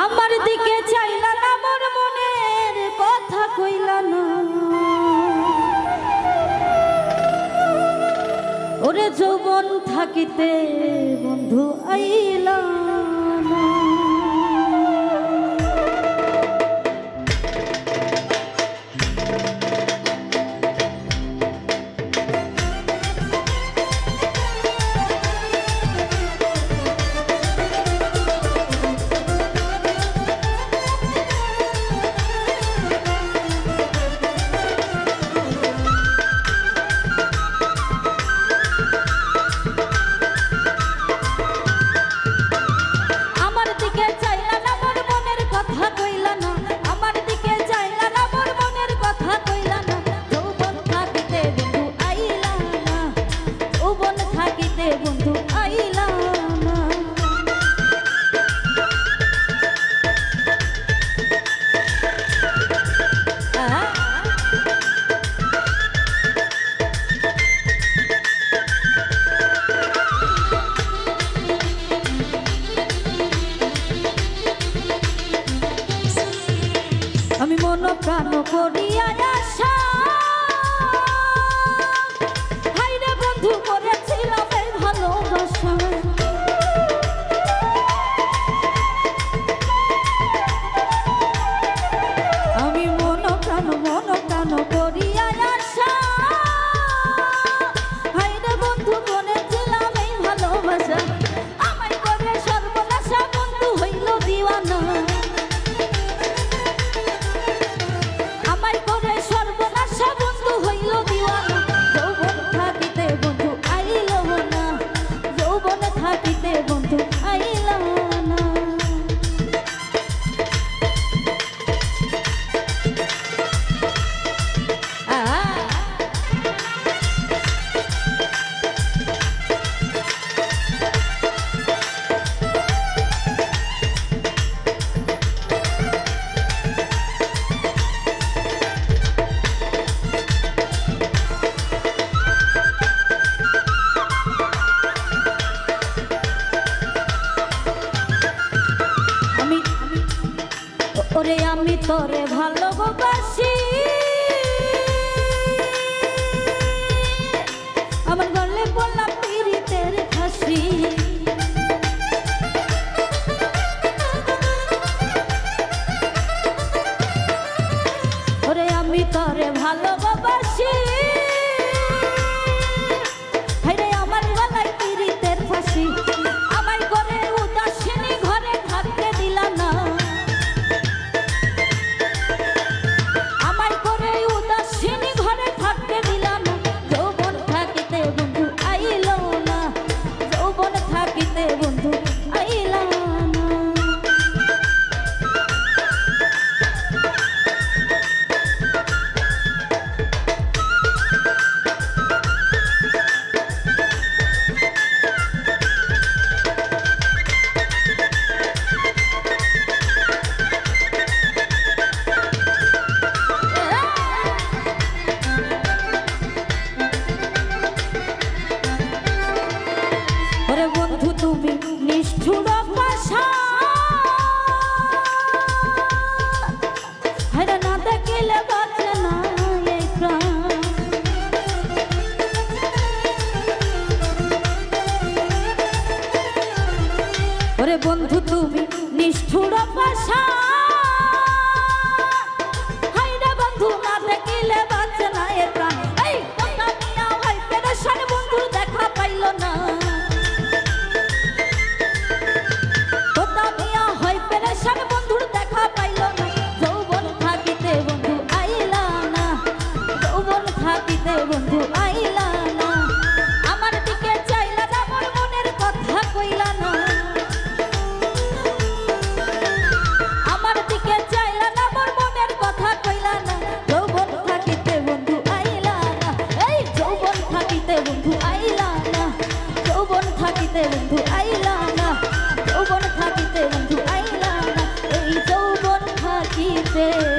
আমার দিকে চাইলা না মোর মনের কথা কইল না। ওরে যৌবন থাকিতে বন্ধু আইলা। প্রাণ করিয়া করে আমি তোরে ভালোবাসি। to say